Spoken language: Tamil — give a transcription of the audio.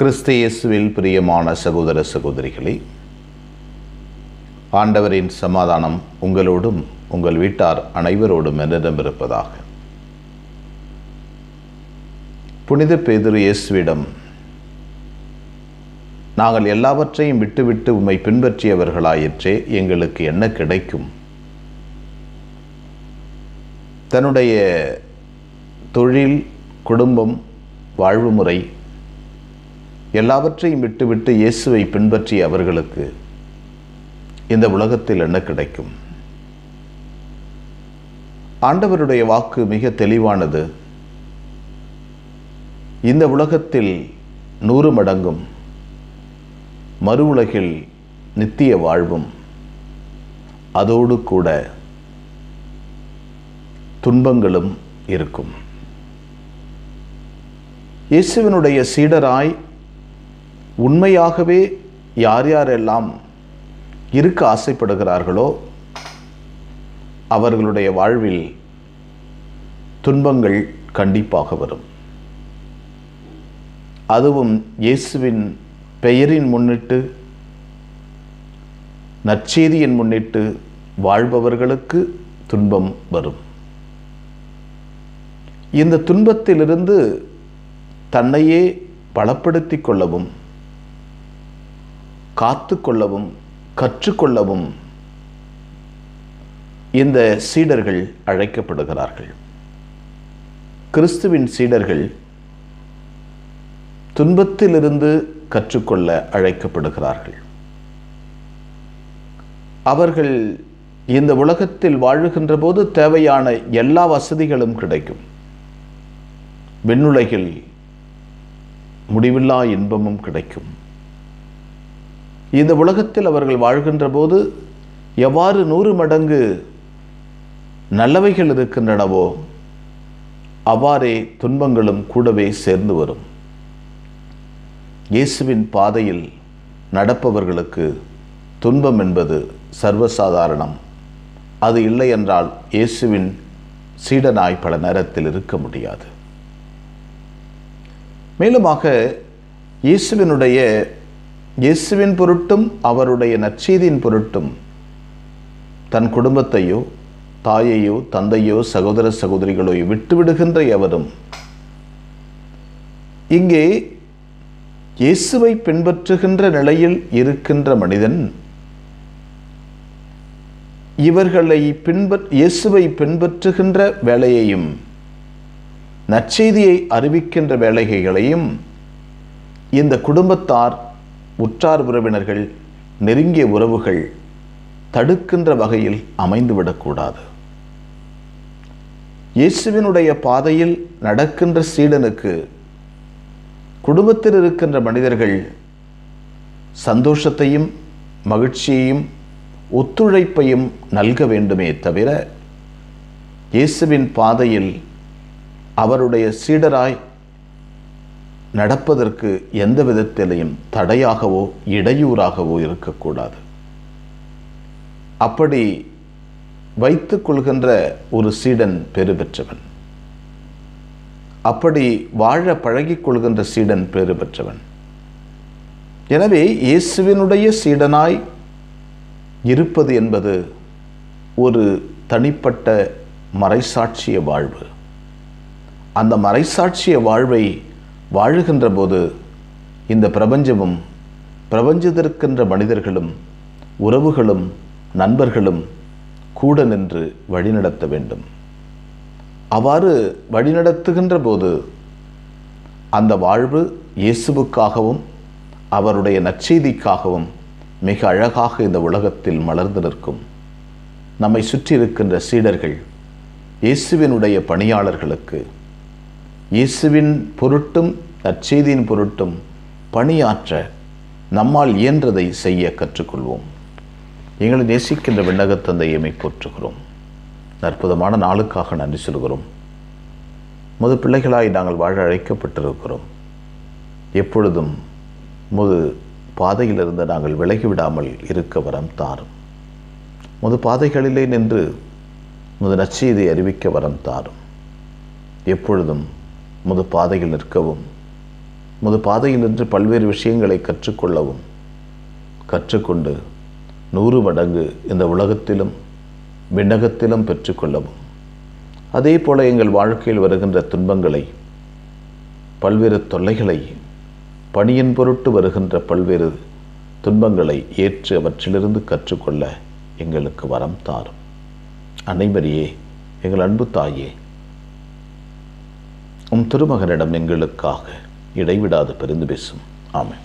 கிறிஸ்து இயேசுவில் பிரியமான சகோதர சகோதரிகளே ஆண்டவரின் சமாதானம் உங்களோடும் உங்கள் வீட்டார் அனைவரோடும் என்னிடம் இருப்பதாக புனித பேதுரு இயேசுவிடம் நாங்கள் எல்லாவற்றையும் விட்டுவிட்டு உம்மை பின்பற்றியவர்களாயிற்றே எங்களுக்கு என்ன கிடைக்கும்? தன்னுடைய தொழில் குடும்பம் வாழ்வு முறை எல்லாவற்றையும் விட்டுவிட்டு இயேசுவை பின்பற்றிய அவர்களுக்கு இந்த உலகத்தில் என்ன கிடைக்கும்? ஆண்டவருடைய வாக்கு மிக தெளிவானது. இந்த உலகத்தில் நூறு மடங்கும் மறு உலகில் நித்திய வாழ்வும் அதோடு கூட துன்பங்களும் இருக்கும். இயேசுவினுடைய சீடராய் உண்மையாகவே யார் யாரெல்லாம் இருக்க ஆசைப்படுகிறார்களோ அவர்களுடைய வாழ்வில் துன்பங்கள் கண்டிப்பாக வரும். அதுவும் இயேசுவின் பெயரின் முன்னிட்டு நற்செய்தியின் முன்னிட்டு வாழ்பவர்களுக்கு துன்பம் வரும். இந்த துன்பத்திலிருந்து தன்னையே பலப்படுத்தி கொள்ளவும் காத்து கொள்ளவும் கற்றுக்கொள்ளவும் இந்த சீடர்கள் அழைக்கப்படுகிறார்கள். கிறிஸ்துவின் சீடர்கள் துன்பத்திலிருந்து கற்றுக்கொள்ள அழைக்கப்படுகிறார்கள். அவர்கள் இந்த உலகத்தில் வாழுகின்ற போது தேவையான எல்லா வசதிகளும் கிடைக்கும். விண்ணுலகில் முடிவில்லா இன்பமும் கிடைக்கும். இந்த உலகத்தில் அவர்கள் வாழ்கின்ற போது எவ்வாறு நூறு மடங்கு நல்லவைகள் இருக்கின்றனவோ அவ்வாறே துன்பங்களும் கூடவே சேர்ந்து வரும். இயேசுவின் பாதையில் நடப்பவர்களுக்கு துன்பம் என்பது சர்வசாதாரணம். அது இல்லை என்றால் இயேசுவின் சீடனாய் பல நேரத்தில் இருக்க முடியாது. மேலுமாக இயேசுவினுடைய இயேசுவின் பொருட்டும் அவருடைய நற்செய்தியின் பொருட்டும் தன் குடும்பத்தையோ தாயையோ தந்தையோ சகோதர சகோதரிகளோ விட்டுவிடுகின்ற எவரும் இங்கே இயேசுவை பின்பற்றுகின்ற நிலையில் இருக்கின்ற மனிதன் இவர்களை பின்பற் இயேசுவை பின்பற்றுகின்ற வேலையையும் நற்செய்தியை அறிவிக்கின்ற வேலைகளையும் இந்த குடும்பத்தார் உற்றார் உறவினர்கள் நெருங்கிய உறவுகள் தடுக்கின்ற வகையில் அமைந்துவிடக்கூடாது. இயேசுவினுடைய பாதையில் நடக்கின்ற சீடனுக்கு குடும்பத்தில் இருக்கின்ற மனிதர்கள் சந்தோஷத்தையும் மகிழ்ச்சியையும் ஒத்துழைப்பையும் நல்க வேண்டுமே தவிர இயேசுவின் பாதையில் அவருடைய சீடராய் நடப்பதற்கு எந்த விதத்திலையும் தடையாகவோ இடையூறாகவோ இருக்கக்கூடாது. அப்படி வைத்து கொள்கின்ற ஒரு சீடன் பெறு பெற்றவன் அப்படி வாழ பழகிக் கொள்கின்ற சீடன் பேறு பெற்றவன் எனவே இயேசுவினுடைய சீடனாய் இருப்பது என்பது ஒரு தனிப்பட்ட மறைசாட்சிய வாழ்வு. அந்த மறைசாட்சிய வாழ்வை வாழுகின்ற போது இந்த பிரபஞ்சமும் பிரபஞ்சத்திற்கின்ற மனிதர்களும் உறவுகளும் நண்பர்களும் கூட நின்று வழிநடத்த வேண்டும். அவ்வாறு வழிநடத்துகின்ற போது அந்த வாழ்வு இயேசுவுக்காகவும் அவருடைய நற்செய்திக்காகவும் மிக அழகாக இந்த உலகத்தில் மலர்ந்து நிற்கும். நம்மை சுற்றி இருக்கின்ற சீடர்கள் இயேசுவினுடைய பணியாளர்களுக்கு இயேசுவின் பொருட்டும் நற்செய்தியின் பொருட்டும் பணியாற்ற நம்மால் இயன்றதை செய்ய கற்றுக்கொள்வோம். எங்களை நேசிக்கின்ற விண்ணகத்தந்தையமை போற்றுகிறோம். அற்புதமான நாளுக்காக நன்றி சொல்கிறோம். முது பிள்ளைகளாய் நாங்கள் வாழ அழைக்கப்பட்டிருக்கிறோம். எப்பொழுதும் முது பாதையிலிருந்து நாங்கள் விலகிவிடாமல் இருக்க வரம் தாரும். முது பாதைகளிலே நின்று முது நற்செய்தி அறிவிக்க வரம் தாரும். எப்பொழுதும் முது பாதையில் நிற்கவும் முது பாதையில் நின்று பல்வேறு விஷயங்களை கற்றுக்கொள்ளவும் கற்றுக்கொண்டு நூறு மடங்கு இந்த உலகத்திலும் விண்ணகத்திலும் பெற்றுக்கொள்ளவும். அதே போல எங்கள் வாழ்க்கையில் வருகின்ற துன்பங்களை பல்வேறு தொல்லைகளை பணியின் பொருட்டு வருகின்ற பல்வேறு துன்பங்களை ஏற்று அவற்றிலிருந்து கற்றுக்கொள்ள எங்களுக்கு வரம் தாரும். அனைவரையே எங்கள் அன்பு தாயே உம் திருமகனிடம் எங்களுக்காக இடைவிடாது பெருந்து பேசும். ஆமாம்